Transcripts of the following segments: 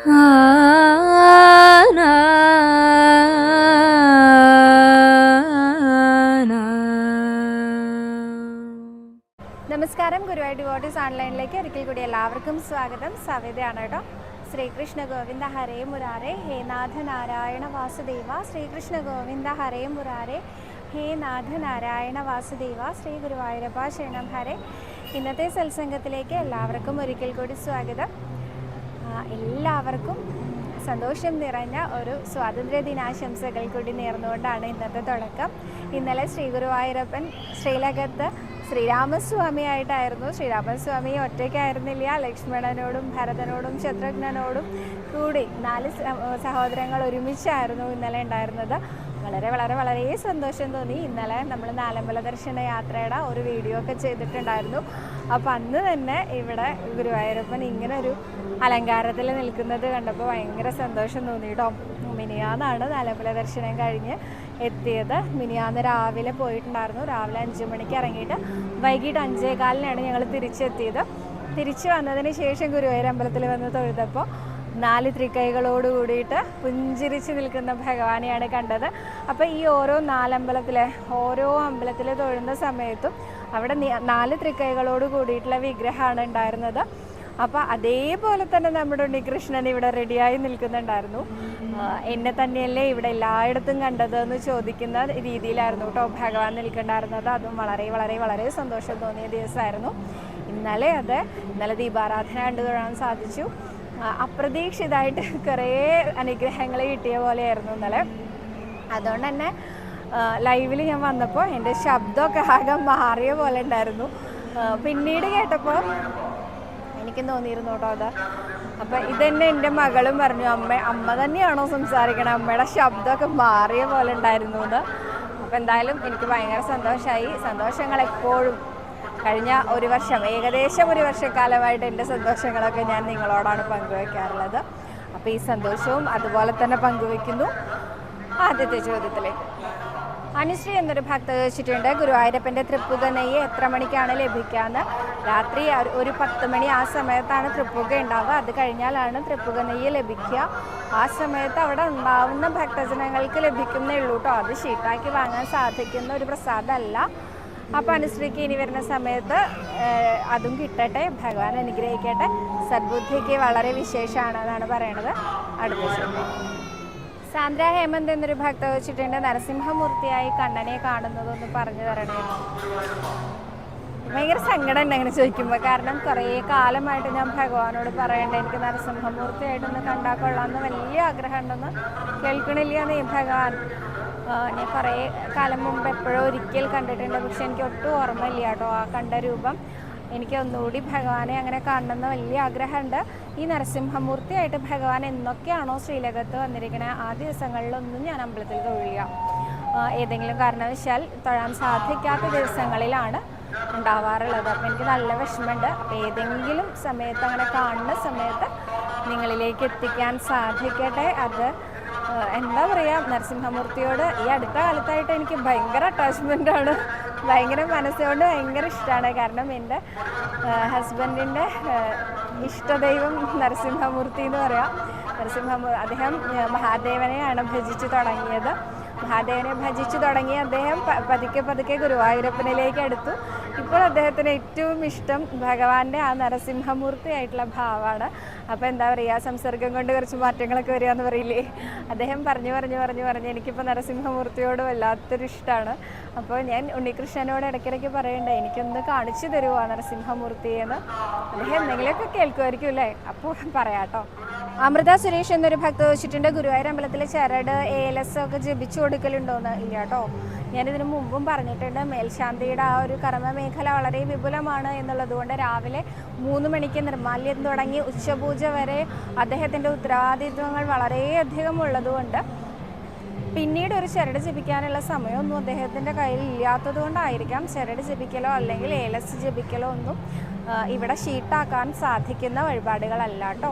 നമസ്കാരം. ഗുരുവായൂർ ഡിവോട്ടീസ് ഓൺലൈനിലേക്ക് ഒരിക്കൽ കൂടി എല്ലാവർക്കും സ്വാഗതം. സവിതയാണ് കേട്ടോ. ശ്രീകൃഷ്ണ ഗോവിന്ദ ഹരേ മുരാരെ. ഹേ നാഥ നാരായണ വാസുദേവ. ശ്രീകൃഷ്ണ ഗോവിന്ദ ഹരേ മുരാരെ. ഹേ നാഥ നാരായണ വാസുദേവ. ശ്രീ ഗുരുവായൂരപ്പ ശരണം ഹരേ. ഇന്നത്തെ സത്സംഗത്തിലേക്ക് എല്ലാവർക്കും ഒരിക്കൽ കൂടി സ്വാഗതം. എല്ലാവർക്കും സന്തോഷം നിറഞ്ഞ ഒരു സ്വാതന്ത്ര്യ ദിനാശംസകൾ കൂടി നേർന്നുകൊണ്ടാണ് ഇന്നത്തെ തുടക്കം. ഇന്നലെ ശ്രീ ഗുരുവായൂരപ്പൻ ശ്രീലകത്ത് ശ്രീരാമസ്വാമിയായിട്ടായിരുന്നു. ശ്രീരാമസ്വാമി ഒറ്റയ്ക്കായിരുന്നില്ല. ലക്ഷ്മണനോടും ഭരതനോടും ശത്രുഘ്നനോടും കൂടി നാല് സഹോദരങ്ങൾ ഒരുമിച്ചായിരുന്നു ഇന്നലെ ഉണ്ടായിരുന്നത്. വളരെ വളരെ വളരെ സന്തോഷം തോന്നി. ഇന്നലെ നമ്മൾ നാലമ്പല ദർശന യാത്രയുടെ ഒരു വീഡിയോ ഒക്കെ ചെയ്തിട്ടുണ്ടായിരുന്നു. അപ്പോൾ അന്ന് തന്നെ ഇവിടെ ഗുരുവായൂരപ്പൻ ഇങ്ങനെ ഒരു അലങ്കാരത്തിൽ നിൽക്കുന്നത് കണ്ടപ്പോൾ ഭയങ്കര സന്തോഷം തോന്നിയിട്ടോ മിനിയാന്നാണ് നാലമ്പല ദർശനം കഴിഞ്ഞ് എത്തിയത്. മിനിയാന്ന് രാവിലെ പോയിട്ടുണ്ടായിരുന്നു. രാവിലെ അഞ്ച് മണിക്ക് ഇറങ്ങിയിട്ട് വൈകിട്ട് അഞ്ചേകാലിനാണ് ഞങ്ങൾ തിരിച്ചെത്തിയത്. തിരിച്ചു വന്നതിന് ശേഷം ഗുരുവായൂർ അമ്പലത്തിൽ വന്ന് തൊഴുതപ്പോൾ നാല് ത്രികൈകളോട് കൂടിയിട്ട് പുഞ്ചിരിച്ച് നിൽക്കുന്ന ഭഗവാനെയാണ് കണ്ടത്. അപ്പോൾ ഈ ഓരോ നാലമ്പലത്തിലെ ഓരോ അമ്പലത്തിൽ തൊഴുന്ന സമയത്തും അവിടെ നാല് തൃക്കൈകളോട് കൂടിയിട്ടുള്ള വിഗ്രഹമാണ് ഉണ്ടായിരുന്നത്. അപ്പോൾ അതേപോലെ തന്നെ നമ്മുടെ ഉണ്ണികൃഷ്ണൻ ഇവിടെ റെഡിയായി നിൽക്കുന്നുണ്ടായിരുന്നു. എന്നെ തന്നെയല്ലേ ഇവിടെ എല്ലായിടത്തും കണ്ടത് എന്ന് ചോദിക്കുന്ന രീതിയിലായിരുന്നു കേട്ടോ ഭഗവാൻ നിൽക്കുന്നുണ്ടായിരുന്നത്. അതും വളരെ വളരെ വളരെ സന്തോഷം തോന്നിയ ദിവസമായിരുന്നു. ഇന്നലെ അത് ഇന്നലെ ദീപാരാധന കണ്ടു തൊഴാൻ സാധിച്ചു. അപ്രതീക്ഷിതമായിട്ട് കുറേ അനുഗ്രഹങ്ങൾ കിട്ടിയ പോലെയായിരുന്നു ഇന്നലെ. അതുകൊണ്ട് തന്നെ ലൈവിൽ ഞാൻ വന്നപ്പോൾ എന്റെ ശബ്ദമൊക്കെ ആകെ മാറിയ പോലെ ഉണ്ടായിരുന്നു. പിന്നീട് കേട്ടപ്പോൾ എനിക്ക് തോന്നിയിരുന്നു കേട്ടോ അത്. അപ്പം ഇതന്നെ എന്റെ മകളും പറഞ്ഞു അമ്മ അമ്മ തന്നെയാണോ സംസാരിക്കണം? അമ്മയുടെ ശബ്ദമൊക്കെ മാറിയ പോലെ ഉണ്ടായിരുന്നു എന്ന് അപ്പം എന്തായാലും എനിക്ക് ഭയങ്കര സന്തോഷമായി സന്തോഷങ്ങൾ എപ്പോഴും കഴിഞ്ഞ ഒരു വർഷം ഏകദേശം ഒരു വർഷക്കാലമായിട്ട് എന്റെ സന്തോഷങ്ങളൊക്കെ ഞാൻ നിങ്ങളോടാണ് പങ്കുവയ്ക്കാറുള്ളത് അപ്പോൾ ഈ സന്തോഷവും അതുപോലെ തന്നെ പങ്കുവെക്കുന്നു ആദ്യത്തെ ചോദ്യത്തിലേക്ക്. അനുശ്രീ എന്നൊരു ഭക്ത ചോദിച്ചിട്ടുണ്ട് ഗുരുവായൂരപ്പന്റെ തൃപ്പുക നെയ്യ് എത്ര മണിക്കാണ് ലഭിക്കാന്ന്. രാത്രി ഒരു- പത്ത് മണി ആ സമയത്താണ് തൃപ്പുക ഉണ്ടാവുക. അത് കഴിഞ്ഞാലാണ് തൃപ്പുക നെയ്യ് ലഭിക്കുക. ആ സമയത്ത് അവിടെ ഉണ്ടാവുന്ന ഭക്തജനങ്ങൾക്ക് ലഭിക്കുന്നേ ഉള്ളൂ കേട്ടോ അത് ഷീട്ടാക്കി വാങ്ങാൻ സാധിക്കുന്ന ഒരു പ്രസാദമല്ല. അപ്പോൾ അനുശ്രീക്ക് ഇനി വരുന്ന സമയത്ത് അതും കിട്ടട്ടെ. ഭഗവാൻ അനുഗ്രഹിക്കട്ടെ. സദ്ബുദ്ധിക്ക് വളരെ വിശേഷമാണ് എന്നാണ് പറയണത്. അടുത്ത സാന്ദ്ര ഹേമന്ത് എന്നൊരു ഭക്ത വെച്ചിട്ടുണ്ട്. നരസിംഹമൂർത്തിയായി കണ്ണനെ കാണുന്നതൊന്ന് പറഞ്ഞു തരണേ. ഭയങ്കര സങ്കടം ഉണ്ട് അങ്ങനെ ചോദിക്കുമ്പോൾ കാരണം കുറേ കാലമായിട്ട് ഞാൻ ഭഗവാനോട് പറയണ്ട എനിക്ക് നരസിംഹമൂർത്തിയായിട്ടൊന്ന് കണ്ടാൽ കൊള്ളാമെന്ന് വലിയ ആഗ്രഹം ഉണ്ടെന്ന് കേൾക്കണില്ല നീ ഭഗവാൻ. ഞാൻ കുറേ കാലം മുമ്പ് എപ്പോഴോ ഒരിക്കൽ കണ്ടിട്ടുണ്ട്. പക്ഷെ എനിക്ക് ഒട്ടും ഓർമ്മയില്ല കേട്ടോ ആ കണ്ട രൂപം. എനിക്ക് ഒന്നുകൂടി ഭഗവാനെ അങ്ങനെ കാണണമെന്ന് വലിയ ആഗ്രഹമുണ്ട്. ഈ നരസിംഹമൂർത്തിയായിട്ട് ഭഗവാൻ എന്നൊക്കെയാണോ ശ്രീലകത്ത് വന്നിരിക്കുന്നത് ആ ദിവസങ്ങളിലൊന്നും ഞാൻ അമ്പലത്തിൽ തൊഴിയുക ഏതെങ്കിലും കാരണവശാൽ തൊഴാൻ സാധിക്കാത്ത ദിവസങ്ങളിലാണ് ഉണ്ടാവാറുള്ളത്. അപ്പം എനിക്ക് നല്ല വിഷമമുണ്ട്. അപ്പം ഏതെങ്കിലും സമയത്ത് അങ്ങനെ കാണുന്ന സമയത്ത് നിങ്ങളിലേക്ക് എത്തിക്കാൻ സാധിക്കട്ടെ. അത് എന്താ പറയുക നരസിംഹമൂർത്തിയോട് ഈ അടുത്ത കാലത്തായിട്ട് എനിക്ക് ഭയങ്കര അറ്റാച്ച്മെന്റ് ആണ്. ഭയങ്കര മനസ്സുകൊണ്ട് ഭയങ്കര ഇഷ്ടമാണ് കാരണം എന്റെ ഹസ്ബൻഡിന്റെ ഇഷ്ടദൈവം നരസിംഹമൂർത്തി എന്ന് പറയാം. നരസിംഹമൂർ അദ്ദേഹം മഹാദേവനെയാണ് ഭജിച്ചു തുടങ്ങിയത്. മഹാദേവനെ ഭജിച്ചു തുടങ്ങി അദ്ദേഹം പതുക്കെ പതുക്കെ ഗുരുവായൂരപ്പനിലേക്ക് അടുത്തു. ഇപ്പോൾ അദ്ദേഹത്തിന് ഏറ്റവും ഇഷ്ടം ഭഗവാന്റെ ആ നരസിംഹമൂർത്തി ആയിട്ടുള്ള ഭാവമാണ്. അപ്പോൾ എന്താ പറയുക സംസർഗം കൊണ്ട് കുറച്ച് മാറ്റങ്ങളൊക്കെ വരിക എന്ന് പറയില്ലേ? അദ്ദേഹം പറഞ്ഞു പറഞ്ഞു പറഞ്ഞു പറഞ്ഞു എനിക്കിപ്പോൾ നരസിംഹമൂർത്തിയോട് വല്ലാത്തൊരു ഇഷ്ടമാണ് അപ്പോൾ ഞാൻ ഉണ്ണികൃഷ്ണനോട് ഇടയ്ക്കിടയ്ക്ക് പറയണ്ടേ എനിക്കൊന്ന് കാണിച്ചു തരുമോ നരസിംഹമൂർത്തി എന്ന് അദ്ദേഹം എന്തെങ്കിലുമൊക്കെ കേൾക്കുമായിരിക്കും അല്ലേ? അപ്പോൾ പറയാട്ടോ. അമൃത സുരേഷ് എന്നൊരു ഭക്ത വെച്ചിട്ടുണ്ട്. ഗുരുവായൂർ അമ്പലത്തിലെ ചരട് എ എൽ എസ് ഒക്കെ ജപിച്ചു കൊടുക്കലുണ്ടോന്ന് ഇല്ല കേട്ടോ. ഞാനിതിനു മുമ്പും പറഞ്ഞിട്ടുണ്ട് മേൽശാന്തിയുടെ ആ ഒരു കർമ്മ മേഖല വളരെ വിപുലമാണ് എന്നുള്ളതുകൊണ്ട് രാവിലെ മൂന്ന് മണിക്ക് നിർമാല്യം തുടങ്ങി ഉച്ചപൂജ വരെ അദ്ദേഹത്തിന്റെ ഉത്തരവാദിത്വങ്ങൾ വളരെയധികം ഉള്ളതുകൊണ്ട് പിന്നീട് ഒരു ചരട് ജപിക്കാനുള്ള സമയമൊന്നും അദ്ദേഹത്തിന്റെ കയ്യിൽ ഇല്ലാത്തത് കൊണ്ടായിരിക്കാം ചരട് ജപിക്കലോ അല്ലെങ്കിൽ ഏലസ് ജപിക്കലോ ഒന്നും ഇവിടെ ഷീട്ടാക്കാൻ സാധിക്കുന്ന വഴിപാടുകളല്ല കേട്ടോ.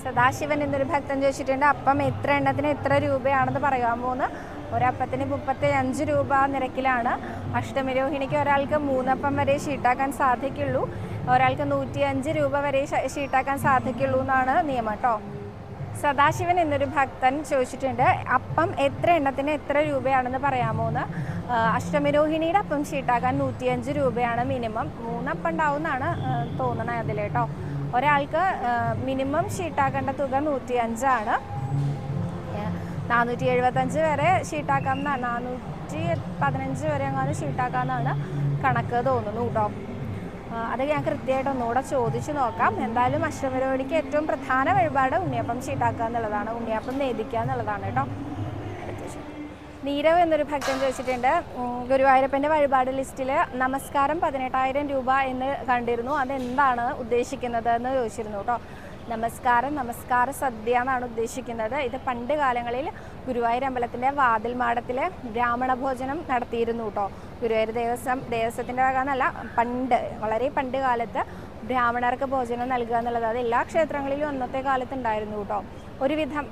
സദാശിവൻ എന്നൊരു ഭക്തൻ ചോദിച്ചിട്ടുണ്ട് അപ്പം എത്ര എണ്ണത്തിന് എത്ര രൂപയാണെന്ന് പറയാൻ എന്ന് ഒരപ്പത്തിന് മുപ്പത്തി അഞ്ച് രൂപ നിരക്കിലാണ്. അഷ്ടമിരോഹിണിക്ക് ഒരാൾക്ക് മൂന്നപ്പം വരെ ഷീട്ടാക്കാൻ സാധിക്കുള്ളൂ. ഒരാൾക്ക് നൂറ്റി അഞ്ച് രൂപ വരെ ഷീട്ടാക്കാൻ സാധിക്കുള്ളൂ എന്നാണ് നിയമം കേട്ടോ സദാശിവൻ എന്നൊരു ഭക്തൻ ചോദിച്ചിട്ടുണ്ട് അപ്പം എത്ര എണ്ണത്തിന് എത്ര രൂപയാണെന്ന് പറയാമോ എന്ന് അഷ്ടമിരോഹിണിയുടെ അപ്പം ഷീട്ടാക്കാൻ നൂറ്റിയഞ്ച് രൂപയാണ് മിനിമം. മൂന്നപ്പം ഉണ്ടാവുമെന്നാണ് തോന്നണത് അതിൽ കേട്ടോ ഒരാൾക്ക് മിനിമം ഷീട്ടാക്കേണ്ട തുക നൂറ്റിയഞ്ചാണ്. നാനൂറ്റി എഴുപത്തഞ്ച് വരെ ഷീട്ടാക്കാം എന്നാണ് നാനൂറ്റി പതിനഞ്ച് വരെ അങ്ങനെ ഷീട്ടാക്കാമെന്നാണ് കണക്ക് തോന്നുന്നു കേട്ടോ. അത് ഞാൻ കൃത്യമായിട്ട് ഒന്നുകൂടെ ചോദിച്ചു നോക്കാം. എന്തായാലും അഷ്ടമരോഹിണിക്ക് ഏറ്റവും പ്രധാന വഴിപാട് ഉണ്ണിയപ്പം ഷീട്ടാക്കുക എന്നുള്ളതാണ്. ഉണ്ണിയപ്പം നേദിക്കുക എന്നുള്ളതാണ് കേട്ടോ. നീരവ് എന്നൊരു ഭക്തൻ ചോദിച്ചിട്ടുണ്ട് ഗുരുവായൂരപ്പന്റെ വഴിപാട് ലിസ്റ്റിൽ നമസ്കാരം പതിനെട്ടായിരം രൂപ എന്ന് കണ്ടിരുന്നു. അതെന്താണ് ഉദ്ദേശിക്കുന്നത് എന്ന് ചോദിച്ചിരുന്നു കേട്ടോ. നമസ്കാരം നമസ്കാര സദ്യ എന്നാണ് ഉദ്ദേശിക്കുന്നത്. ഇത് പണ്ട് കാലങ്ങളിൽ ഗുരുവായൂർ അമ്പലത്തിന്റെ വാതിൽ മാടത്തിൽ ബ്രാഹ്മണ ഭോജനം നടത്തിയിരുന്നു കേട്ടോ ഗുരുവായൂർ ദേവസ്വം ദേവസ്വത്തിന്റെ വക എന്നല്ല പണ്ട് വളരെ പണ്ട് കാലത്ത് ബ്രാഹ്മണർക്ക് ഭോജനം നൽകുക എന്നുള്ളത്. അത് എല്ലാ ക്ഷേത്രങ്ങളിലും അന്നത്തെ കാലത്ത് ഉണ്ടായിരുന്നു കേട്ടോ ഒരുവിധം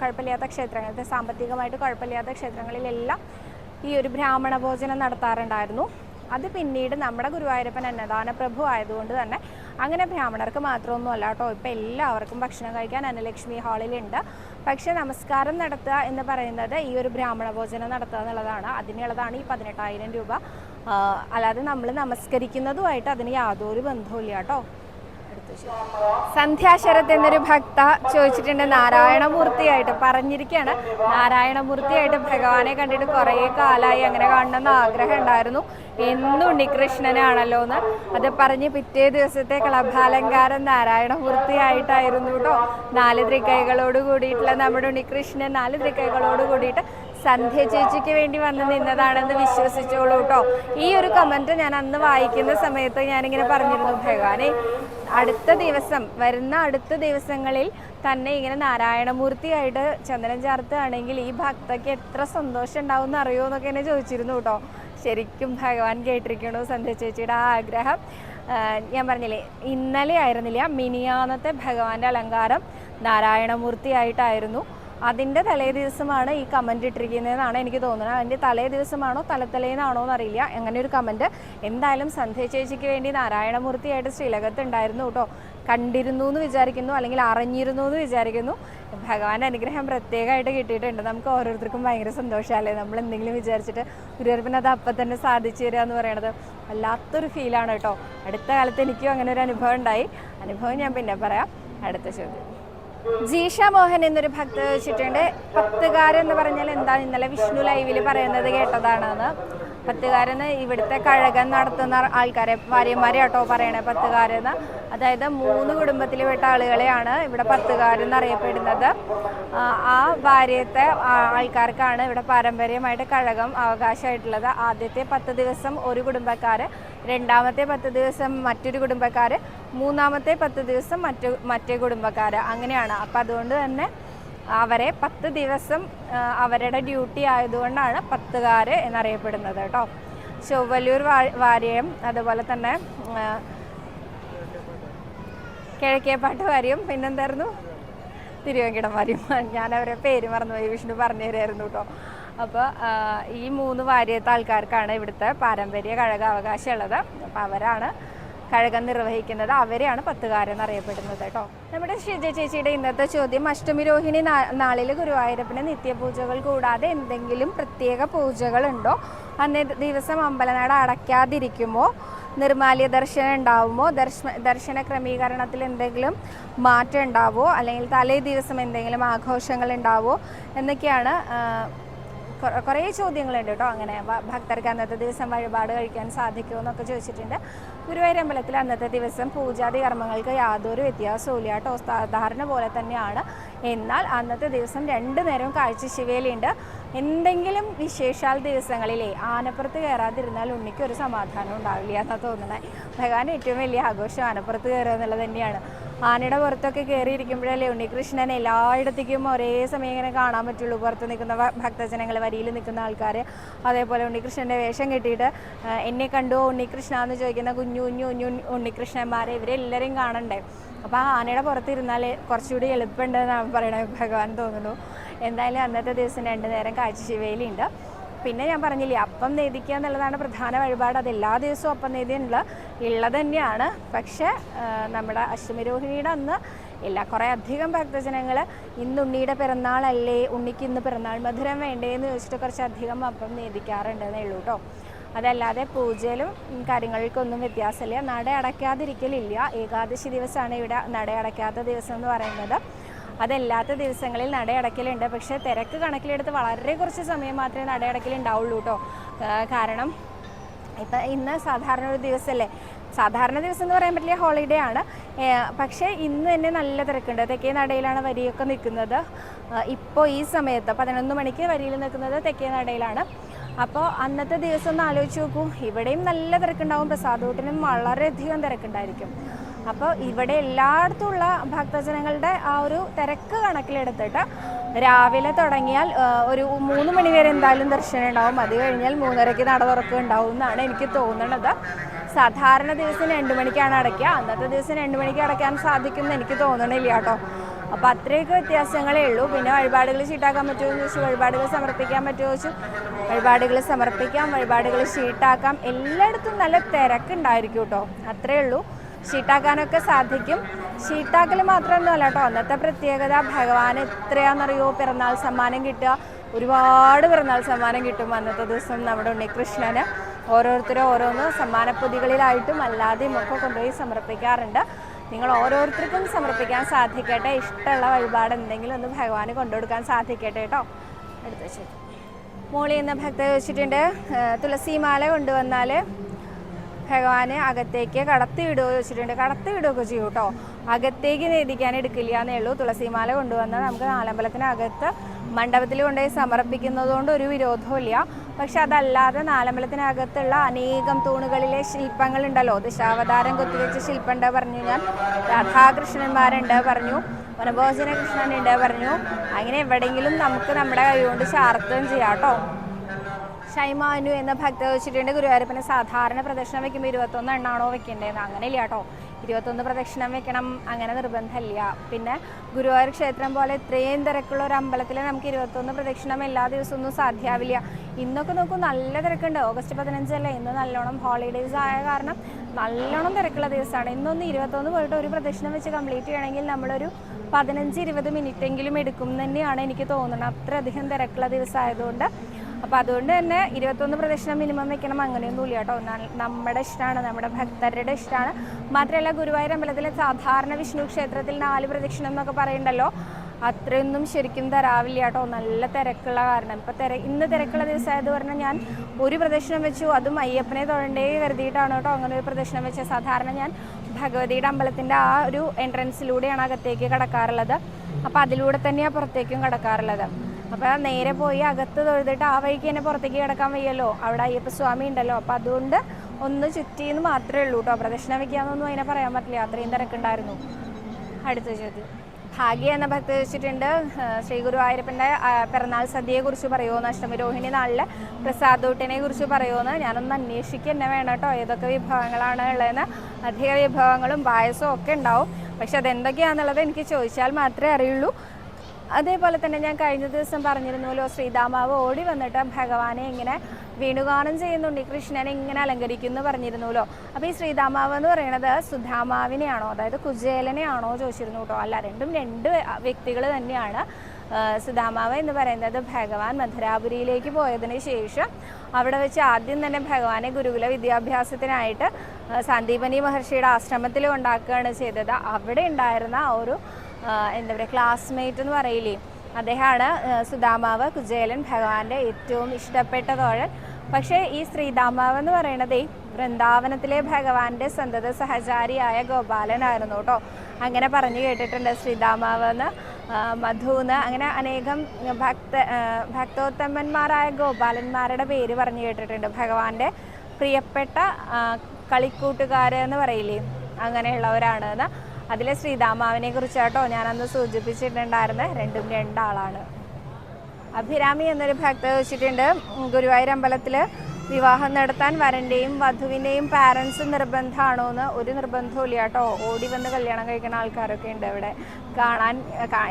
കുഴപ്പമില്ലാത്ത ക്ഷേത്രങ്ങൾ സാമ്പത്തികമായിട്ട് കുഴപ്പമില്ലാത്ത ക്ഷേത്രങ്ങളിലെല്ലാം ഈ ഒരു ബ്രാഹ്മണ ഭോജനം നടത്താറുണ്ടായിരുന്നു. അത് പിന്നീട് നമ്മുടെ ഗുരുവായൂരപ്പൻ അന്നദാന പ്രഭു ആയതുകൊണ്ട് തന്നെ അങ്ങനെ ബ്രാഹ്മണർക്ക് മാത്രമൊന്നും അല്ല കേട്ടോ ഇപ്പം എല്ലാവർക്കും ഭക്ഷണം കഴിക്കാൻ അന്നലക്ഷ്മി ഹാളിലുണ്ട് പക്ഷേ നമസ്കാരം നടത്തുക എന്ന് പറയുന്നത് ഈ ഒരു ബ്രാഹ്മണ ഭോജനം നടത്തുക എന്നുള്ളതാണ്. അതിനുള്ളതാണ് ഈ പതിനെട്ടായിരം രൂപ. അല്ലാതെ നമ്മൾ നമസ്കരിക്കുന്നതുമായിട്ട് അതിന് യാതൊരു ബന്ധവും ഇല്ല കേട്ടോ. സന്ധ്യാശരത്ത് എന്നൊരു ഭക്ത ചോദിച്ചിട്ടുണ്ട് നാരായണമൂർത്തിയായിട്ട് പറഞ്ഞിരിക്കുകയാണ് നാരായണമൂർത്തിയായിട്ട് ഭഗവാനെ കണ്ടിട്ട് കുറേ കാലമായി അങ്ങനെ കാണണമെന്ന് ആഗ്രഹം ഉണ്ടായിരുന്നു. എന്നും ഉണ്ണികൃഷ്ണനാണല്ലോ എന്ന്. അത് പറഞ്ഞ് പിറ്റേ ദിവസത്തെ കളഭാലങ്കാരം നാരായണമൂർത്തിയായിട്ടായിരുന്നു കേട്ടോ. നാല് ത്രികൈകളോട് കൂടിയിട്ടുള്ള നമ്മുടെ ഉണ്ണികൃഷ്ണൻ നാല് ത്രികൈകളോട് കൂടിയിട്ട് സന്ധ്യ ചേച്ചിക്ക് വേണ്ടി വന്ന് നിന്നതാണെന്ന് വിശ്വസിച്ചോളൂ കേട്ടോ. ഈ ഒരു കമന്റ് ഞാൻ അന്ന് വായിക്കുന്ന സമയത്ത് ഞാനിങ്ങനെ പറഞ്ഞിരുന്നു ഭഗവാനെ അടുത്ത ദിവസം വരുന്ന അടുത്ത ദിവസങ്ങളിൽ തന്നെ ഇങ്ങനെ നാരായണമൂർത്തിയായിട്ട് ചന്ദനം ചാർത്തുകയാണെങ്കിൽ ഈ ഭക്തയ്ക്ക് എത്ര സന്തോഷം ഉണ്ടാവും എന്ന് അറിയുമോ എന്നൊക്കെ എന്നെ ചോദിച്ചിരുന്നു കേട്ടോ. ശരിക്കും ഭഗവാൻ കേട്ടിരിക്കണു സന്ധ്യ ചേച്ചിയുടെ ആ ആഗ്രഹം. ഞാൻ പറഞ്ഞില്ലേ ഇന്നലെ ആയിരുന്നില്ല മിനിയാന്നത്തെ ഭഗവാന്റെ അലങ്കാരം നാരായണമൂർത്തിയായിട്ടായിരുന്നു. അതിന്റെ തലേ ദിവസമാണ് ഈ കമന്റ് ഇട്ടിരിക്കുന്നതെന്നാണ് എനിക്ക് തോന്നുന്നത്. അതിന്റെ തലേ ദിവസമാണോ തലത്തലേന്നാണോ എന്നറിയില്ല. അങ്ങനെ ഒരു കമന്റ് എന്തായാലും സന്ധ്യ ചേച്ചിക്ക് വേണ്ടി നാരായണമൂർത്തിയായിട്ട് ശ്രീലകത്ത് ഉണ്ടായിരുന്നു കേട്ടോ. കണ്ടിരുന്നു എന്ന് വിചാരിക്കുന്നു അല്ലെങ്കിൽ അറിഞ്ഞിരുന്നു എന്ന് വിചാരിക്കുന്നു. ഭഗവാന്റെ അനുഗ്രഹം പ്രത്യേകമായിട്ട് കിട്ടിയിട്ടുണ്ട്. നമുക്ക് ഓരോരുത്തർക്കും ഭയങ്കര സന്തോഷമല്ലേ? നമ്മൾ എന്തെങ്കിലും വിചാരിച്ചിട്ട് ഗുരുവർപ്പിന് അത് അപ്പം തന്നെ സാധിച്ചു തരിക എന്ന് പറയണത് വല്ലാത്തൊരു ഫീലാണ് കേട്ടോ. അടുത്ത കാലത്ത് എനിക്കും അങ്ങനെ ഒരു അനുഭവം ഉണ്ടായി. അനുഭവം ഞാൻ പിന്നെ പറയാം. അടുത്ത ചോദ്യം. ജീഷ മോഹൻ എന്നൊരു ഭക്ത വെച്ചിട്ടുണ്ട്. പത്തുകാരൻ എന്ന് പറഞ്ഞാൽ എന്താണ്? ഇന്നലെ വിഷ്ണു ലൈവിൽ പറയുന്നത് കേട്ടതാണെന്ന്. പത്തുകാരെന്ന് ഇവിടുത്തെ കഴകം നടത്തുന്ന ആൾക്കാരെ ഭാര്യമാരെ കേട്ടോ പറയണേ പത്തുകാരെന്ന് അതായത് മൂന്ന് കുടുംബത്തിൽ പെട്ട ആളുകളെയാണ് ഇവിടെ പത്തുകാരെന്ന് അറിയപ്പെടുന്നത്. ആ ഭാര്യത്തെ ആൾക്കാർക്കാണ് ഇവിടെ പാരമ്പര്യമായിട്ട് കഴകം അവകാശമായിട്ടുള്ളത്. ആദ്യത്തെ പത്ത് ദിവസം ഒരു കുടുംബക്കാർ രണ്ടാമത്തെ പത്ത് ദിവസം മറ്റൊരു കുടുംബക്കാർ മൂന്നാമത്തെ പത്ത് ദിവസം മറ്റു മറ്റേ കുടുംബക്കാർ അങ്ങനെയാണ്. അപ്പം അതുകൊണ്ട് തന്നെ അവരെ പത്ത് ദിവസം അവരുടെ ഡ്യൂട്ടി ആയതുകൊണ്ടാണ് പത്തുകാർ എന്നറിയപ്പെടുന്നത് കേട്ടോ. ചൊവ്വല്ലൂർ വാ- വാര്യം അതുപോലെ തന്നെ കിഴക്കേപ്പാട്ട് വാര്യം പിന്നെന്തായിരുന്നു? തിരുവങ്കിടം വാര്യം. ഞാൻ അവരെ പേര് മറന്നുപോയി. വിഷ്ണു പറഞ്ഞു തരായിരുന്നു കേട്ടോ. അപ്പോൾ ഈ മൂന്ന് വാര്യത്തെ ആൾക്കാർക്കാണ് ഇവിടുത്തെ പാരമ്പര്യ കഴക അവകാശമുള്ളത് അപ്പോൾ അവരാണ് കഴകം നിർവഹിക്കുന്നത് അവരെയാണ് പത്തുകാരെന്ന് അറിയപ്പെടുന്നത് കേട്ടോ. നമ്മുടെ ഷിജ ചേച്ചിയുടെ ഇന്നത്തെ ചോദ്യം അഷ്ടമി രോഹിണി നാളിൽ ഗുരുവായൂരപ്പന് നിത്യപൂജകൾ കൂടാതെ എന്തെങ്കിലും പ്രത്യേക പൂജകൾ ഉണ്ടോ അന്നേ ദിവസം അമ്പലനട അടയ്ക്കാതിരിക്കുമോ? നിർമാല്യ ദർശനം ഉണ്ടാവുമോ? ദർശന ദർശന ക്രമീകരണത്തിൽ എന്തെങ്കിലും മാറ്റം ഉണ്ടാവുമോ? അല്ലെങ്കിൽ തലേ ദിവസം എന്തെങ്കിലും ആഘോഷങ്ങൾ ഉണ്ടാവുമോ? എന്നൊക്കെയാണ് കുറേ ചോദ്യങ്ങളുണ്ട് കേട്ടോ. അങ്ങനെ ഭക്തർക്ക് അന്നത്തെ ദിവസം വഴിപാട് കഴിക്കാൻ സാധിക്കുമോ എന്നൊക്കെ ചോദിച്ചിട്ടുണ്ട്. ഗുരുവായൂർ അമ്പലത്തിൽ അന്നത്തെ ദിവസം പൂജാതി കർമ്മങ്ങൾക്ക് യാതൊരു വ്യത്യാസവും ഇല്ല കേട്ടോ. സാധാരണ പോലെ തന്നെയാണ്. എന്നാൽ അന്നത്തെ ദിവസം രണ്ട് നേരവും കാഴ്ച ശിവേലിയുണ്ട് എന്തെങ്കിലും വിശേഷാൽ ദിവസങ്ങളിലെ ആനപ്പുറത്ത് കയറാതിരുന്നാൽ ഉണ്ണിക്ക് ഒരു സമാധാനം ഉണ്ടാവില്ല എന്നാണ് തോന്നുന്നത് ഭഗവാൻ ഏറ്റവും വലിയ ആഘോഷം ആനപ്പുറത്ത് കയറുക എന്നുള്ളത് തന്നെയാണ്. ആനയുടെ പുറത്തൊക്കെ കയറിയിരിക്കുമ്പോഴല്ലേ ഉണ്ണികൃഷ്ണൻ എല്ലായിടത്തേക്കും ഒരേ സമയം ഇങ്ങനെ കാണാൻ പറ്റുള്ളൂ. പുറത്ത് നിൽക്കുന്ന ഭക്തജനങ്ങൾ വരിയിൽ നിൽക്കുന്ന ആൾക്കാർ അതേപോലെ ഉണ്ണികൃഷ്ണന്റെ വേഷം കെട്ടിയിട്ട് എന്നെ കണ്ടു ഉണ്ണികൃഷ്ണ എന്ന് ചോദിക്കുന്ന കുഞ്ഞു കുഞ്ഞു കുഞ്ഞു ഉണ്ണി- ഉണ്ണികൃഷ്ണന്മാരെ ഇവരെല്ലാവരെയും കാണണ്ടേ? അപ്പോൾ ആ ആനയുടെ പുറത്തിരുന്നാൽ കുറച്ചുകൂടി എളുപ്പമുണ്ടെന്നാണ് പറയണത് ഭഗവാൻ തോന്നുന്നു. എന്തായാലും അന്നത്തെ ദിവസം രണ്ട് നേരം കാഴ്ച ശിവയിലുണ്ട് പിന്നെ ഞാൻ പറഞ്ഞില്ലേ അപ്പം നേദിക്കുക എന്നുള്ളതാണ് പ്രധാന വഴിപാട്. അത് എല്ലാ ദിവസവും അപ്പം നേദിയുള്ള ഉള്ളത് തന്നെയാണ്. പക്ഷേ നമ്മുടെ അശ്വമിരോഹിണിയുടെ അന്ന് ഇല്ല കുറേ അധികം ഭക്തജനങ്ങൾ ഇന്ന് ഉണ്ണിയുടെ പിറന്നാളല്ലേ ഉണ്ണിക്ക് ഇന്ന് പിറന്നാൾ മധുരം വേണ്ടേ എന്ന് ചോദിച്ചിട്ട് കുറച്ചധികം അപ്പം നേദിക്കാറുണ്ടെന്നേ ഉള്ളൂ കേട്ടോ അതല്ലാതെ പൂജയിലും കാര്യങ്ങൾക്കൊന്നും വ്യത്യാസമില്ല. നട അടയ്ക്കാതിരിക്കലില്ല ഏകാദശി ദിവസമാണ് ഇവിടെ നട അടയ്ക്കാത്ത ദിവസം എന്ന് പറയുന്നത്. അതല്ലാത്ത ദിവസങ്ങളിൽ നടയടക്കലുണ്ട്. പക്ഷേ തിരക്ക് കണക്കിലെടുത്ത് വളരെ കുറച്ച് സമയം മാത്രമേ നടയടക്കലുണ്ടാവുള്ളൂ കേട്ടോ കാരണം ഇപ്പം ഇന്ന് സാധാരണ ഒരു ദിവസമല്ലേ സാധാരണ ദിവസം എന്ന് പറയാൻ പറ്റില്ല ഹോളിഡേ ആണ്. പക്ഷേ ഇന്ന് തന്നെ നല്ല തിരക്കുണ്ട്. തെക്കേ നടയിലാണ് വരിയൊക്കെ നിൽക്കുന്നത്. ഇപ്പോൾ ഈ സമയത്ത് പതിനൊന്ന് മണിക്ക് വരിയിൽ നിൽക്കുന്നത് തെക്കേ നടയിലാണ്. അപ്പോൾ അന്നത്തെ ദിവസം ഒന്ന് ആലോചിച്ച് നോക്കൂ. ഇവിടെയും നല്ല തിരക്കുണ്ടാവും. പ്രസാദൂട്ടിനും വളരെയധികം തിരക്കുണ്ടായിരിക്കും. അപ്പോൾ ഇവിടെ എല്ലായിടത്തുമുള്ള ഭക്തജനങ്ങളുടെ ആ ഒരു തിരക്ക് കണക്കിലെടുത്തിട്ട് രാവിലെ തുടങ്ങിയാൽ ഒരു മൂന്ന് മണി വരെ എന്തായാലും ദർശനം ഉണ്ടാവും. അത് കഴിഞ്ഞാൽ മൂന്നരയ്ക്ക് നട തുറക്കുക ഉണ്ടാവും എന്നാണ് എനിക്ക് തോന്നുന്നത് സാധാരണ ദിവസം രണ്ട് മണിക്കാണ് അടയ്ക്കുക. അന്നത്തെ ദിവസം രണ്ട് മണിക്ക് അടയ്ക്കാൻ സാധിക്കുമെന്ന് എനിക്ക് തോന്നണില്ല കേട്ടോ. അപ്പോൾ അത്രയൊക്കെ വ്യത്യാസങ്ങളേ ഉള്ളൂ. പിന്നെ വഴിപാടുകൾ ചീട്ടാക്കാൻ പറ്റുമോ എന്ന് ചോദിച്ചു. വഴിപാടുകൾ സമർപ്പിക്കാൻ പറ്റുമോ ചോദിച്ചു. വഴിപാടുകൾ സമർപ്പിക്കാം. വഴിപാടുകൾ ഷീട്ടാക്കാം എല്ലായിടത്തും നല്ല തിരക്കുണ്ടായിരിക്കും കേട്ടോ. അത്രയേ ഉള്ളൂ. ഷീട്ടാക്കാനൊക്കെ സാധിക്കും. ഷീട്ടാക്കൽ മാത്രമൊന്നുമല്ല കേട്ടോ. അന്നത്തെ പ്രത്യേകത ഭഗവാൻ എത്രയാണെന്നറിയോ? പിറന്നാൾ സമ്മാനം കിട്ടുക. ഒരുപാട് പിറന്നാൾ സമ്മാനം കിട്ടും അന്നത്തെ ദിവസം നമ്മുടെ ഉണ്ണികൃഷ്ണന്. ഓരോരുത്തരും ഓരോന്ന് സമ്മാനപ്പൊതികളിലായിട്ടും അല്ലാതെയും ഒക്കെ കൊണ്ടുപോയി സമർപ്പിക്കാറുണ്ട്. നിങ്ങൾ ഓരോരുത്തർക്കും സമർപ്പിക്കാൻ സാധിക്കട്ടെ. ഇഷ്ടമുള്ള വഴിപാട് എന്തെങ്കിലും ഒന്ന് ഭഗവാന് കൊണ്ടുകൊടുക്കാൻ സാധിക്കട്ടെ കേട്ടോ. അടുത്ത ശരി മോളി എന്ന ഭക്ത ചോദിച്ചിട്ടുണ്ട് തുളസിമാല കൊണ്ടുവന്നാൽ ഭഗവാനെ അകത്തേക്ക് കടത്തി വിടുക വെച്ചിട്ടുണ്ട്. കടത്തി വിടുകയൊക്കെ ചെയ്യും കേട്ടോ അകത്തേക്ക് നേദിക്കാൻ എടുക്കില്ല എന്നേ ഉള്ളൂ. തുളസിമാല കൊണ്ടുവന്ന് നമുക്ക് നാലമ്പലത്തിനകത്ത് മണ്ഡപത്തിൽ കൊണ്ടുപോയി സമർപ്പിക്കുന്നതുകൊണ്ട് ഒരു വിരോധവും ഇല്ല പക്ഷെ അതല്ലാതെ നാലമ്പലത്തിനകത്തുള്ള അനേകം തൂണുകളിലെ ശില്പങ്ങളുണ്ടല്ലോ. ദശാവതാരം കൊത്തിവെച്ച ശില്പമുണ്ട് പറഞ്ഞു ഞാൻ. രാധാകൃഷ്ണന്മാരുണ്ട് പറഞ്ഞു. വനഭോജന കൃഷ്ണനുണ്ട് പറഞ്ഞു. അങ്ങനെ എവിടെയെങ്കിലും നമുക്ക് നമ്മുടെ കൈ കൊണ്ട് ചാർത്തുകയും ചെയ്യാം കേട്ടോ ഷൈമാനു എന്ന ഭക്ത വെച്ചിട്ടുണ്ട്. ഗുരുവായൂരപ്പന് സാധാരണ പ്രദക്ഷിണം വെക്കുമ്പോൾ ഇരുപത്തൊന്ന് എണ്ണാണോ വെക്കേണ്ടതെന്ന്. അങ്ങനെയില്ല കേട്ടോ ഇരുപത്തൊന്ന് പ്രദക്ഷിണം വെക്കണം. അങ്ങനെ നിർബന്ധമില്ല. പിന്നെ ഗുരുവായൂർ ക്ഷേത്രം പോലെ ഇത്രയും തിരക്കുള്ള ഒരു അമ്പലത്തിൽ നമുക്ക് ഇരുപത്തൊന്ന് പ്രദക്ഷിണം എല്ലാ ദിവസവും ഒന്നും സാധ്യമാവില്ല. ഇന്നൊക്കെ നോക്കൂ നല്ല തിരക്കുണ്ട്. ഓഗസ്റ്റ് പതിനഞ്ചല്ലേ? ഇന്ന് നല്ലോണം ഹോളിഡേയ്സ് ആയ കാരണം നല്ലോണം തിരക്കുള്ള ദിവസമാണ്. ഇന്നൊന്ന് ഇരുപത്തൊന്ന് പോയിട്ട് ഒരു പ്രദക്ഷിണം വെച്ച് കംപ്ലീറ്റ് ചെയ്യണമെങ്കിൽ നമ്മളൊരു പതിനഞ്ച് ഇരുപത് മിനിറ്റ് എങ്കിലും എടുക്കും തന്നെയാണ് എനിക്ക് തോന്നുന്നത്. അത്രയധികം തിരക്കുള്ള ദിവസം ആയതുകൊണ്ട് അപ്പോൾ അതുകൊണ്ട് തന്നെ ഇരുപത്തൊന്ന് പ്രദക്ഷിണം മിനിമം വെക്കണം. അങ്ങനെയൊന്നും ഇല്ല കേട്ടോ. നമ്മുടെ ഇഷ്ടമാണ് നമ്മുടെ ഭക്തരുടെ ഇഷ്ടമാണ് മാത്രമല്ല ഗുരുവായൂർ അമ്പലത്തിലെ സാധാരണ വിഷ്ണു ക്ഷേത്രത്തിൽ നാല് പ്രദക്ഷിണം എന്നൊക്കെ പറയണ്ടല്ലോ? അത്രയൊന്നും ശരിക്കും തരാവില്ല കേട്ടോ. നല്ല തിരക്കുള്ള കാരണം. ഇപ്പൊ തിര ഇന്ന് തിരക്കുള്ള ദിവസമായത് പറഞ്ഞാൽ ഞാൻ ഒരു പ്രദക്ഷിണം വെച്ചു. അതും അയ്യപ്പനെ തൊഴണ്ടേ കരുതിയിട്ടാണ് കേട്ടോ അങ്ങനെ ഒരു പ്രദക്ഷിണം വെച്ചത്. സാധാരണ ഞാൻ ഭഗവതിയുടെ അമ്പലത്തിന്റെ ആ ഒരു എൻട്രൻസിലൂടെയാണ് അകത്തേക്ക് കടക്കാറുള്ളത്. അപ്പോൾ അതിലൂടെ തന്നെയാണ് പുറത്തേക്കും കടക്കാറുള്ളത്. അപ്പോൾ നേരെ പോയി അകത്ത് തൊഴുതിട്ട് ആ വഴിക്ക് തന്നെ പുറത്തേക്ക് കിടക്കാൻ വയ്യല്ലോ. അവിടെ അയ്യപ്പ സ്വാമി ഉണ്ടല്ലോ. അപ്പോൾ അതുകൊണ്ട് ഒന്ന് ചുറ്റിന്ന് മാത്രമേ ഉള്ളൂ കേട്ടോ പ്രദക്ഷിണ വയ്ക്കാന്നൊന്നും അതിനെ പറയാൻ പറ്റില്ല. അത്രയും തിരക്കുണ്ടായിരുന്നു. അടുത്ത ചോദ്യം. ഭാഗ്യ എന്ന ഭക്തി വെച്ചിട്ടുണ്ട്. ശ്രീ ഗുരുവായൂരപ്പന്റെ പിറന്നാൾ സദ്യയെക്കുറിച്ച് പറയുമോ അഷ്ടമി രോഹിണി നാളിലെ പ്രസാദൂട്ടിനെ കുറിച്ച് പറയുമോന്ന് ഞാനൊന്ന് അന്വേഷിക്കുക തന്നെ വേണം കേട്ടോ ഏതൊക്കെ വിഭവങ്ങളാണ് ഉള്ളതെന്ന്. അധിക വിഭവങ്ങളും പായസവും ഒക്കെ ഉണ്ടാവും. പക്ഷെ അതെന്തൊക്കെയാണെന്നുള്ളത് എനിക്ക് ചോദിച്ചാൽ മാത്രമേ അറിയുള്ളൂ. അതേപോലെ തന്നെ ഞാൻ കഴിഞ്ഞ ദിവസം പറഞ്ഞിരുന്നല്ലോ ശ്രീതാമാവ് ഓടി വന്നിട്ട് ഭഗവാനെ ഇങ്ങനെ വേണുഗാനം ചെയ്യുന്നുണ്ട്. ഈ കൃഷ്ണനെ ഇങ്ങനെ അലങ്കരിക്കുന്നു പറഞ്ഞിരുന്നല്ലോ. അപ്പോൾ ഈ ശ്രീതാമാവ് എന്ന് പറയുന്നത് സുധാമാവിനെയാണോ അതായത് കുചേലനെയാണോ ചോദിച്ചിരുന്നു കേട്ടോ. അല്ല രണ്ടും രണ്ട് വ്യക്തികൾ തന്നെയാണ് സുധാമാവ് എന്ന് പറയുന്നത് ഭഗവാൻ മധുരാപുരിയിലേക്ക് പോയതിന് ശേഷം അവിടെ വെച്ച് ആദ്യം തന്നെ ഭഗവാനെ ഗുരുകുല വിദ്യാഭ്യാസത്തിനായിട്ട് സന്ദീപനി മഹർഷിയുടെ ആശ്രമത്തിൽ ഉണ്ടാക്കുകയാണ് ചെയ്തത്. അവിടെ ഉണ്ടായിരുന്ന ഒരു എന്താ പറയുക ക്ലാസ്മേറ്റ് എന്ന് പറയില്ലേ? അദ്ദേഹമാണ് സുദാമാവ് കുജേലൻ ഭഗവാന്റെ ഏറ്റവും ഇഷ്ടപ്പെട്ട തോഴൻ. പക്ഷേ ഈ ശ്രീദാമാവ് എന്ന് പറയണതേ വൃന്ദാവനത്തിലെ ഭഗവാന്റെ സന്തത സഹചാരിയായ ഗോപാലനായിരുന്നു കേട്ടോ. അങ്ങനെ പറഞ്ഞു കേട്ടിട്ടുണ്ട് ശ്രീദാമാവ് എന്ന്. മധുന്ന് അങ്ങനെ അനേകം ഭക്ത ഭക്തോത്തമന്മാരായ ഗോപാലന്മാരുടെ പേര് പറഞ്ഞു കേട്ടിട്ടുണ്ട്. ഭഗവാന്റെ പ്രിയപ്പെട്ട കളിക്കൂട്ടുകാരെന്ന് പറയില്ലേ? അങ്ങനെയുള്ളവരാണ് എന്ന്. അതിലെ ശ്രീദാമാവിനെ കുറിച്ചാട്ടോ ഞാനന്ന് സൂചിപ്പിച്ചിട്ടുണ്ടായിരുന്നത് രണ്ടും രണ്ടാളാണ്. അഭിരാമി എന്നൊരു ഭക്ത വെച്ചിട്ടുണ്ട് ഗുരുവായൂർ അമ്പലത്തിൽ വിവാഹം നടത്താൻ വരന്റെയും വധുവിന്റെയും പാരന്റ്സ് നിർബന്ധമാണോ എന്ന് ഒരു നിർബന്ധവും ഇല്ല കേട്ടോ. ഓടി വന്ന് കല്യാണം കഴിക്കുന്ന ആൾക്കാരൊക്കെ ഉണ്ട് ഇവിടെ കാണാൻ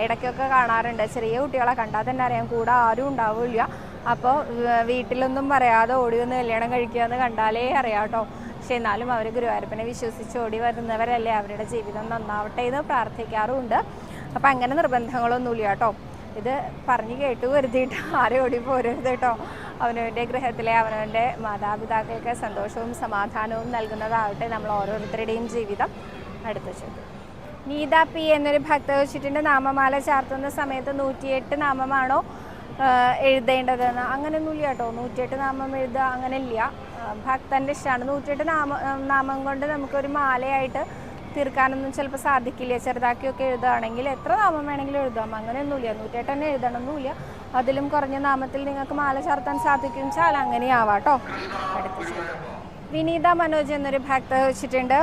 ഇടയ്ക്കൊക്കെ കാണാറുണ്ട്. ചെറിയ കുട്ടികളെ കണ്ടാൽ തന്നെ അറിയാം. കൂടെ ആരും ഉണ്ടാവില്ല. അപ്പോൾ വീട്ടിലൊന്നും പറയാതെ ഓടി വന്ന് കല്യാണം കഴിക്കുക എന്ന് കണ്ടാലേ അറിയാം കേട്ടോ. പക്ഷെ എന്നാലും അവർ ഗുരുവായൂരപ്പനെ വിശ്വസിച്ച് ഓടി വരുന്നവരല്ലേ അവരുടെ ജീവിതം നന്നാവട്ടെ എന്ന് പ്രാർത്ഥിക്കാറുമുണ്ട്. അപ്പം അങ്ങനെ നിർബന്ധങ്ങളൊന്നുമില്ല കേട്ടോ. ഇത് പറഞ്ഞു കേട്ടു കരുതിയിട്ട് ആരും ഓടി പോരരുത് കേട്ടോ. അവനവന്റെ ഗൃഹത്തിലെ അവനവന്റെ മാതാപിതാക്കൾക്ക് സന്തോഷവും സമാധാനവും നൽകുന്നതാവട്ടെ നമ്മൾ ഓരോരുത്തരുടെയും ജീവിതം. അടുത്ത ചോദ്യം. നീത പി എന്നൊരു ഭക്തവച്ചിട്ടിന്റെ നാമമാല ചാർത്തുന്ന സമയത്ത് നൂറ്റിയെട്ട് നാമമാണോ എഴുതേണ്ടതെന്ന്. അങ്ങനെയൊന്നുമില്ല കേട്ടോ. നൂറ്റിയെട്ട് നാമം എഴുതുക അങ്ങനെ ഇല്ല ആ, ഭക്തന്റെ ഇഷ്ടമാണ്. നൂറ്റിയെട്ട് നാമ നാമം കൊണ്ട് നമുക്കൊരു മാലയായിട്ട് തീർക്കാനൊന്നും ചിലപ്പോൾ സാധിക്കില്ല. ചെറുതാക്കിയൊക്കെ എഴുതുകയാണെങ്കിൽ എത്ര നാമം വേണമെങ്കിലും എഴുതാം. അങ്ങനെയൊന്നുമില്ല. നൂറ്റിയെട്ട് തന്നെ എഴുതണമെന്നില്ല അതിലും കുറഞ്ഞ നാമത്തിൽ നിങ്ങൾക്ക് മാല ചാർത്താൻ സാധിക്കും വെച്ചാൽ അങ്ങനെയാവാട്ടോ. വിനീത മനോജ് എന്നൊരു ഭക്ത വെച്ചിട്ടുണ്ട്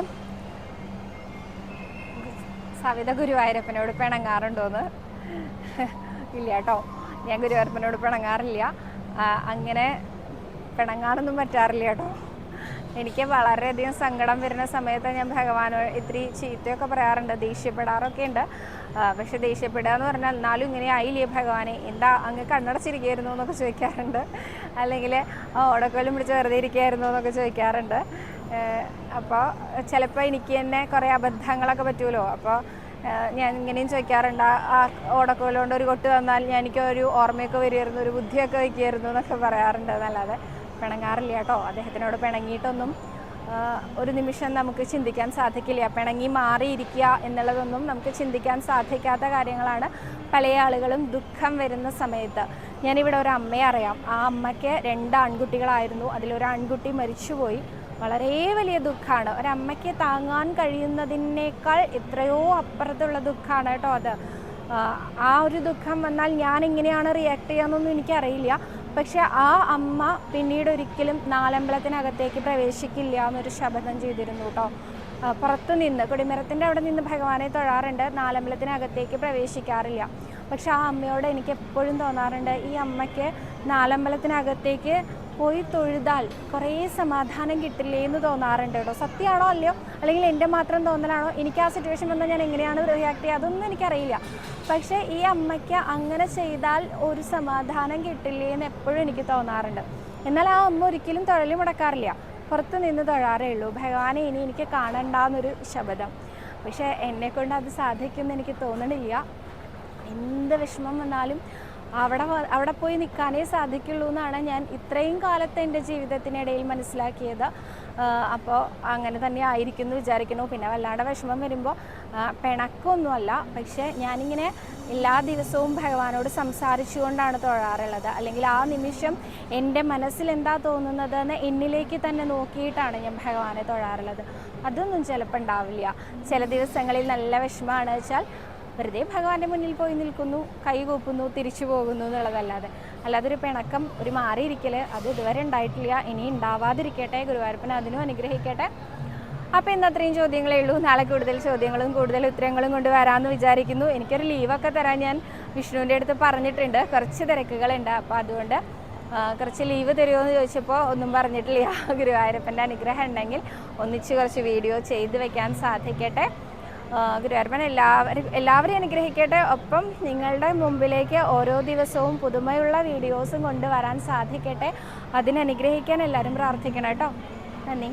സവിത ഗുരുവായൂരപ്പനോട് പിണങ്ങാറുണ്ടോന്ന്? ഇല്ല കേട്ടോ. ഞാൻ ഗുരുവായൂരപ്പനോട് പിണങ്ങാറില്ല. അങ്ങനെ പിണങ്ങാനൊന്നും പറ്റാറില്ല കേട്ടോ. എനിക്ക് വളരെയധികം സങ്കടം വരുന്ന സമയത്ത് ഞാൻ ഭഗവാനോ ഇത്തിരി ചീത്തയൊക്കെ പറയാറുണ്ട് ദേഷ്യപ്പെടാറൊക്കെ ഉണ്ട്. പക്ഷെ ദേഷ്യപ്പെടുക എന്ന് പറഞ്ഞാൽ എന്നാലും ഇങ്ങനെ ആയില്ലേ ഭഗവാനെ? എന്താ അങ്ങ് കണ്ണടച്ചിരിക്കുകയായിരുന്നു എന്നൊക്കെ ചോദിക്കാറുണ്ട്. അല്ലെങ്കിൽ ഓടക്കോലും പിടിച്ച് വെറുതെ ഇരിക്കുകയായിരുന്നു എന്നൊക്കെ ചോദിക്കാറുണ്ട്. അപ്പോൾ ചിലപ്പോൾ എനിക്ക് തന്നെ കുറേ അബദ്ധങ്ങളൊക്കെ പറ്റുമല്ലോ. അപ്പോൾ ഞാൻ ഇങ്ങനെയും ചോദിക്കാറുണ്ട്. ആ- ആ ഓടക്കോലുകൊണ്ട് ഒരു കൊട്ട് തന്നാൽ ഞാൻ എനിക്ക് ഒരു ഓർമ്മയൊക്കെ വരുമായിരുന്നു ഒരു ബുദ്ധിയൊക്കെ വയ്ക്കുമായിരുന്നു എന്നൊക്കെ പറയാറുണ്ട്. എന്നല്ലാതെ പിണങ്ങാറില്ല കേട്ടോ. അദ്ദേഹത്തിനോട് പിണങ്ങിയിട്ടൊന്നും ഒരു നിമിഷം നമുക്ക് ചിന്തിക്കാൻ സാധിക്കില്ല. പിണങ്ങി മാറിയിരിക്കുക എന്നുള്ളതൊന്നും നമുക്ക് ചിന്തിക്കാൻ സാധിക്കാത്ത കാര്യങ്ങളാണ് പല ആളുകളും ദുഃഖം വരുന്ന സമയത്ത്. ഞാനിവിടെ ഒരു അമ്മയെ അറിയാം. ആ അമ്മയ്ക്ക് രണ്ട് ആൺകുട്ടികളായിരുന്നു. അതിലൊരു ആൺകുട്ടി മരിച്ചുപോയി. വളരെ വലിയ ദുഃഖമാണ് ഒരമ്മയ്ക്ക് താങ്ങാൻ കഴിയുന്നതിനേക്കാൾ എത്രയോ അപ്പുറത്തുള്ള ദുഃഖമാണ് കേട്ടോ അത്. ആ, ഒരു ദുഃഖം വന്നാൽ ഞാൻ എങ്ങനെയാണ് റിയാക്ട് ചെയ്യാന്നൊന്നും എനിക്കറിയില്ല. പക്ഷെ ആ അമ്മ പിന്നീട് ഒരിക്കലും നാലമ്പലത്തിനകത്തേക്ക് പ്രവേശിക്കില്ല എന്നൊരു ശപഥം ചെയ്തിരുന്നു കേട്ടോ. പുറത്തു നിന്ന് കൊടിമരത്തിന്റെ അവിടെ നിന്ന് ഭഗവാനെ തൊഴാറുണ്ട് നാലമ്പലത്തിനകത്തേക്ക് പ്രവേശിക്കാറില്ല. പക്ഷെ ആ അമ്മയോട് എനിക്ക് എപ്പോഴും തോന്നാറുണ്ട് ഈ അമ്മയ്ക്ക് നാലമ്പലത്തിനകത്തേക്ക് പോയി തൊഴുതാൽ കുറേ സമാധാനം കിട്ടില്ലേ എന്ന് തോന്നാറുണ്ട് കേട്ടോ. സത്യമാണോ അല്ലയോ? അല്ലെങ്കിൽ എന്റെ മാത്രം തോന്നലാണോ? എനിക്ക് ആ സിറ്റുവേഷൻ വന്നാൽ ഞാൻ എങ്ങനെയാണ് റിയാക്ട് ചെയ്യുക? അതൊന്നും എനിക്കറിയില്ല. പക്ഷേ ഈ അമ്മയ്ക്ക് അങ്ങനെ ചെയ്താൽ ഒരു സമാധാനം കിട്ടില്ലേ എന്ന് എപ്പോഴും എനിക്ക് തോന്നാറുണ്ട്. എന്നാൽ ആ അമ്മ ഒരിക്കലും തൊഴലി മുടക്കാറില്ല. പുറത്ത് നിന്ന് തൊഴാറേ ഉള്ളൂ. ഭഗവാനെ ഇനി എനിക്ക് കാണണ്ടെന്നൊരു ശബദം പക്ഷേ എന്നെക്കൊണ്ട് അത് സാധിക്കുമെന്ന് എനിക്ക് തോന്നണില്ല. എന്ത് വിഷമം വന്നാലും അവിടെ അവിടെ പോയി നിൽക്കാനേ സാധിക്കുള്ളൂ എന്നാണ് ഞാൻ ഇത്രയും കാലത്തെ എന്റെ ജീവിതത്തിനിടയിൽ മനസ്സിലാക്കിയത്. അപ്പോൾ അങ്ങനെ തന്നെ ആയിരിക്കുന്നു വിചാരിക്കുന്നു. പിന്നെ വല്ലാണ്ട് വിഷമം വരുമ്പോൾ പിണക്കൊന്നുമല്ല പക്ഷേ ഞാനിങ്ങനെ എല്ലാ ദിവസവും ഭഗവാനോട് സംസാരിച്ചുകൊണ്ടാണ് തൊഴാറുള്ളത്. അല്ലെങ്കിൽ ആ നിമിഷം എന്റെ മനസ്സിൽ എന്താ തോന്നുന്നതെന്ന് എന്നിലേക്ക് തന്നെ നോക്കിയിട്ടാണ് ഞാൻ ഭഗവാനെ തൊഴാറുള്ളത്. അതൊന്നും ചിലപ്പോൾ ഉണ്ടാവില്ല. ചില ദിവസങ്ങളിൽ നല്ല വിഷമമാണ് വെച്ചാൽ വെറുതെ ഭഗവാന്റെ മുന്നിൽ പോയി നിൽക്കുന്നു കൈ കൂപ്പുന്നു തിരിച്ചു പോകുന്നു എന്നുള്ളതല്ലാതെ. അല്ലാതെ ഒരു പിണക്കം ഒരു മാറിയിരിക്കൽ അത് ഇതുവരെ ഉണ്ടായിട്ടില്ല. ഇനി ഉണ്ടാവാതിരിക്കട്ടെ ഗുരുവായൂരപ്പൻ അതിനും അനുഗ്രഹിക്കട്ടെ. അപ്പോൾ ഇന്ന് അത്രയും ചോദ്യങ്ങളേ ഉള്ളൂ. നാളെ കൂടുതൽ ചോദ്യങ്ങളും കൂടുതൽ ഉത്തരങ്ങളും കൊണ്ട് വരാമെന്ന് വിചാരിക്കുന്നു. എനിക്കൊരു ലീവൊക്കെ തരാൻ ഞാൻ വിഷ്ണുവിന്റെ അടുത്ത് പറഞ്ഞിട്ടുണ്ട്. കുറച്ച് തിരക്കുകളുണ്ട്. അപ്പോൾ അതുകൊണ്ട് കുറച്ച് ലീവ് തരുമോ എന്ന് ചോദിച്ചപ്പോൾ ഒന്നും പറഞ്ഞിട്ടില്ല. ഗുരുവായൂരപ്പന്റെ അനുഗ്രഹം ഉണ്ടെങ്കിൽ ഒന്നിച്ച് കുറച്ച് വീഡിയോ ചെയ്ത് വെക്കാൻ സാധിക്കട്ടെ. ഗുരുവായൂരപ്പൻ എല്ലാവരും എല്ലാവരെയും അനുഗ്രഹിക്കട്ടെ. ഒപ്പം നിങ്ങളുടെ മുമ്പിലേക്ക് ഓരോ ദിവസവും പുതുമയുള്ള വീഡിയോസും കൊണ്ടുവരാൻ സാധിക്കട്ടെ. അതിനനുഗ്രഹിക്കാൻ എല്ലാവരും പ്രാർത്ഥിക്കണം കേട്ടോ. നന്ദി.